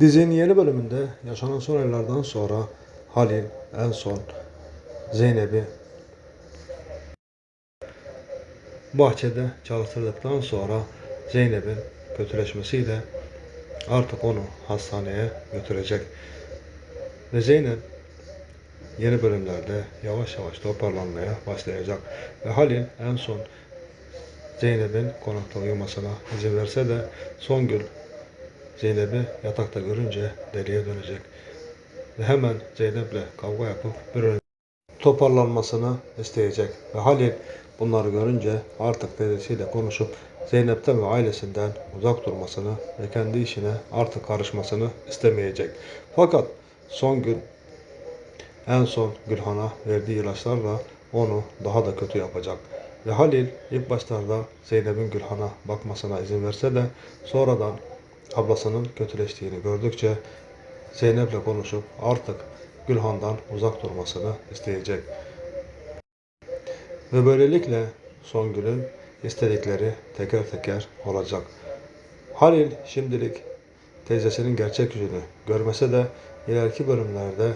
Dizinin yeni bölümünde yaşanan son olaylardan sonra Halil en son Zeynep'i bahçede çalıştırdıktan sonra Zeynep'in kötüleşmesiyle artık onu hastaneye götürecek. Ve Zeynep yeni bölümlerde yavaş yavaş toparlanmaya başlayacak. Ve Halil en son Zeynep'in konakta uyumasına izin verse de Songül Zeynep'i yatakta görünce deliye dönecek. Ve hemen Zeynep'le kavga yapıp bir an toparlanmasını isteyecek. Ve Halil bunları görünce artık dedesiyle konuşup Zeynep'ten ve ailesinden uzak durmasını ve kendi işine artık karışmasını istemeyecek. Fakat son gün en son Gülhan'a verdiği ilaçlarla onu daha da kötü yapacak. Ve Halil ilk başlarda Zeynep'in Gülhan'a bakmasına izin verse de sonradan ablasının kötüleştiğini gördükçe Zeynep'le konuşup artık Gülhan'dan uzak durmasını isteyecek. Ve böylelikle Songül'ün istedikleri teker teker olacak. Halil şimdilik teyzesinin gerçek yüzünü görmese de ileriki bölümlerde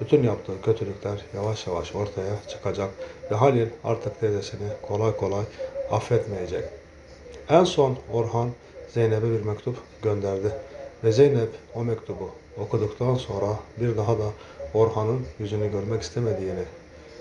bütün yaptığı kötülükler yavaş yavaş ortaya çıkacak ve Halil artık teyzesini kolay kolay affetmeyecek. En son Orhan Zeynep'e bir mektup gönderdi ve Zeynep o mektubu okuduktan sonra bir daha da Orhan'ın yüzünü görmek istemediğini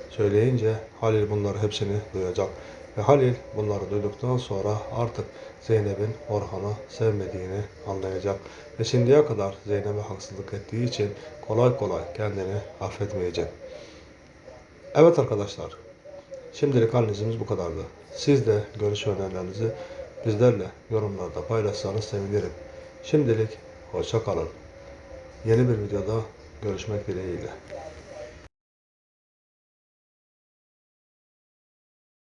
söyleyince Halil bunları hepsini duyacak. Ve Halil bunları duyduktan sonra artık Zeynep'in Orhan'ı sevmediğini anlayacak. Ve şimdiye kadar Zeynep'e haksızlık ettiği için kolay kolay kendini affetmeyecek. Evet arkadaşlar, şimdilik analizimiz bu kadardı. Siz de görüş önerilerinizi bizlerle yorumlarda paylaşsanız sevinirim. Şimdilik hoşça kalın. Yeni bir videoda görüşmek dileğiyle.